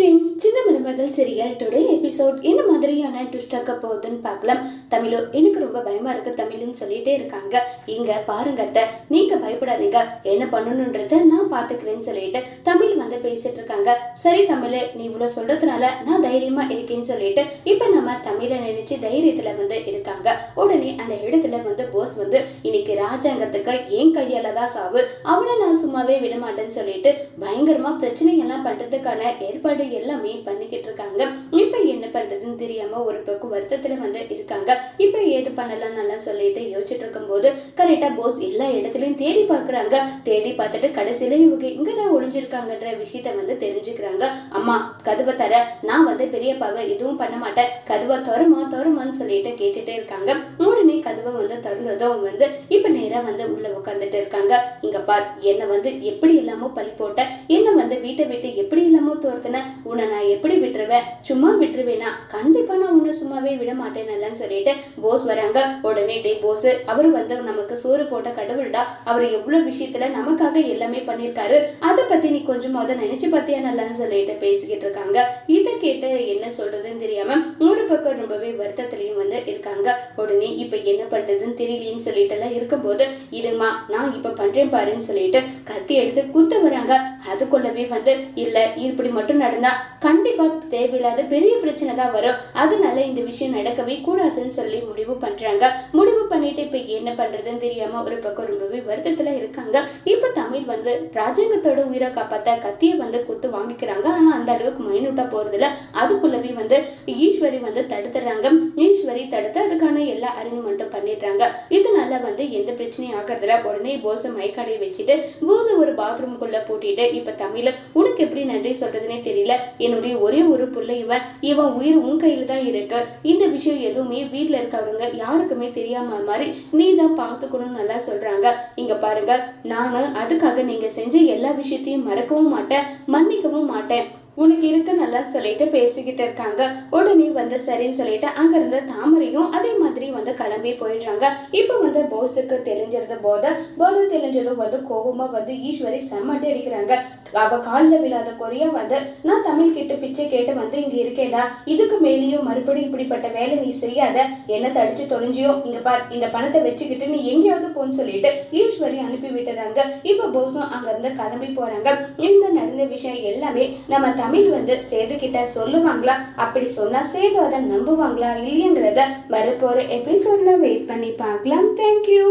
українські சின்ன மருமகள் today episode என்ன மாதிரியான ட்விஸ்டாக்க போகுதுன்னு பார்க்கலாம். தமிழோ எனக்கு ரொம்ப பயமா இருக்கு தமிழ்னு சொல்லிட்டே இருக்காங்க. இங்க பாருங்க அத்தை நீங்க பயப்படாதீங்க. என்ன பண்ணணுன்றத நான் பாத்துக்கிறேன்னு சொல்லிட்டு தமிழ் வந்து பேசிட்டு இருக்காங்க. சரி தமிழ் நீ இவ்வளவு சொல்றதுனால நான் தைரியமா இருக்கேன்னு சொல்லிட்டு இப்ப நம்ம தமிழை நினைச்சு தைரியத்துல வந்து இருக்காங்க. உடனே அந்த இடத்துல வந்து போஸ் வந்து இன்னைக்கு ராஜாங்கத்துக்கு என் கையால தான் சாவு. அவனை நான் சும்மாவே விட மாட்டேன்னு சொல்லிட்டு பயங்கரமா பிரச்சனை எல்லாம் பண்றதுக்கான ஏற்பாடு எல்லாமே பண்ணிக்கிட்டு இருக்காங்க. இப்ப பண்ணுறதுன்னு பண்றதுன்னு தெரியாம ஒரு பக்கம் வருத்தத்தில் வந்து இருக்காங்க. இப்ப ஏது பண்ணலாம் நல்லா சொல்லிட்டு யோசிச்சுட்டு இருக்கும்போது கரெக்டா போஸ் எல்லா இடத்துலயும் தேடி பார்க்குறாங்க. தேடி பார்த்துட்டு கடைசியில் இவங்க இங்கதான் ஒழிஞ்சிருக்காங்கன்ற விஷயத்த வந்து தெரிஞ்சுக்கிறாங்க. அம்மா கதவை தர. நான் வந்து பெரியப்பாவை எதுவும் பண்ண மாட்டேன். கதவை தருமா தருமான்னு சொல்லிட்டு கேட்டுட்டே இருக்காங்க. உடனே கதவை வந்து திறந்ததும் வந்து இப்ப நேரா வந்து உள்ள உட்காந்துட்டு இருக்காங்க. இங்க பார் என்ன வந்து எப்படி இல்லாமோ பழி போட்ட. என்ன வந்து வீட்டை விட்டு எப்படி இல்லாமோ தோர்த்தின. உன்னை நான் எப்படி விட்டுருவேன்? சும்மா விட்டுருவேன் கண்டிப்பா நான் உன்னை சும்மாவே விட மாட்டேன் சொல்லிட்டு போஸ் வராங்க. உடனே டே போஸ் அவர் வந்து நமக்கு சோறு போட்ட கடவுள்டா. அவர் எவ்வளவு விஷயத்துல நமக்காக எல்லாமே பண்ணிருக்காரு. அதை பத்தி நீ கொஞ்சம் முத நினைச்சு பார்த்தியா நல்லான்னு சொல்லிட்டு பேசிக்கிட்டு இருக்காங்க. இதை கேட்டு என்ன சொல்றதுன்னு தெரியாம ஒரு பக்கம் ரொம்பவே வருத்தத்திலையும் வந்து இருக்காங்க. உடனே இப்ப என்ன பண்றதுன்னு தெரியலேன்னு சொல்லிட்டு எல்லாம் இருக்கும்போது இருமா நான் இப்ப பண்றேன் பாருன்னு சொல்லிட்டு கத்தி எடுத்து குத்த வராங்க. அதுக்குள்ளவே வந்து இல்ல இப்படி மட்டும் நடந்தா கண்டிப்பா தேவையில்லாத பெரிய பிரச்சனை தான் வரும். அதனால இந்த விஷயம் நடக்கவே கூடாதுன்னு சொல்லி முடிவு பண்றாங்க. முடிவு பண்ணிட்டு இப்ப என்ன பண்றதுன்னு தெரியாம ஒரு பக்கம் ரொம்பவே வருத்தத்துல இருக்காங்க. இப்ப தமிழ் வந்து ராஜாங்கத்தோட உயிரை காப்பாத்த கத்திய வந்து குத்து வாங்கிக்கிறாங்க. ஆனா அந்த அளவுக்கு மைனூட்டா போறதுல அதுக்குள்ளவே வந்து ஈஸ்வரி வந்து தடுத்துறாங்க. ஈஸ்வரி தடுத்து அதுக்கான எல்லா அரேஞ்ச்மெண்ட்டும் பண்ணிடுறாங்க. இதனால வந்து எந்த பிரச்சனையும் ஆகிறதுல உடனே போஸை மைக்காடைய வச்சுட்டு போஸை ஒரு பாத்ரூம்குள்ள பூட்டிட்டு இப்ப தமிழ் உனக்கு எப்படி நன்றி சொல்றதுனே தெரியல. என்னுடைய ஒரே ஒரு புள்ள இவன். இவன் உயிர் உன் கையில தான் இருக்கு. இந்த விஷயம் எதுவுமே வீட்ல இருக்கவங்க யாருக்குமே தெரியாம மாதிரி நீ தான் பார்த்துக்கணும்னு நல்லா சொல்றாங்க. இங்க பாருங்க நானு அதுக்காக நீங்க செஞ்ச எல்லா விஷயத்தையும் மறக்கவும் மாட்டேன் மன்னிக்கவும் மாட்டேன். உனக்கு இருக்கு நல்லா சொல்லிட்டு பேசிக்கிட்டு இருக்காங்க. உடனே வந்து சரின்னு சொல்லிட்டு அங்க இருந்த தாமரையும் அதே மாதிரி வந்து கிளம்பி போயிடுறாங்க. இப்போ வந்து போஸுக்கு தெரிஞ்சிருந்த போத போதை தெரிஞ்சதும் வந்து கோபமா வந்து ஈஸ்வரி செம்மட்டி அடிக்கிறாங்க. அவ காலில் விழாத குறைய வந்து நான் தமிழ் கிட்ட பிச்சை கேட்டு வந்து இங்க இருக்கேடா இதுக்கு மேலேயும் மறுபடியும் இப்படிப்பட்ட வேலை நீ செய்யாத. என்ன தடிச்சு தொலைஞ்சியோ? இங்க பார் இந்த பணத்தை வச்சுக்கிட்டு நீ எங்கேயாவது போன்னு சொல்லிட்டு ஈஸ்வரி அனுப்பி விட்டுறாங்க. இப்போ போஸும் அங்க இருந்து கிளம்பி போறாங்க. இந்த நடந்த விஷயம் எல்லாமே நம்ம தமிழ் வந்து சேது கிட்ட சொல்லுவாங்களா? அப்படி சொன்னா சேது அதை நம்புவாங்களா இல்லைங்கிறத வரப்போற எபிசோட்ல வெயிட் பண்ணி பார்க்கலாம். தேங்க்யூ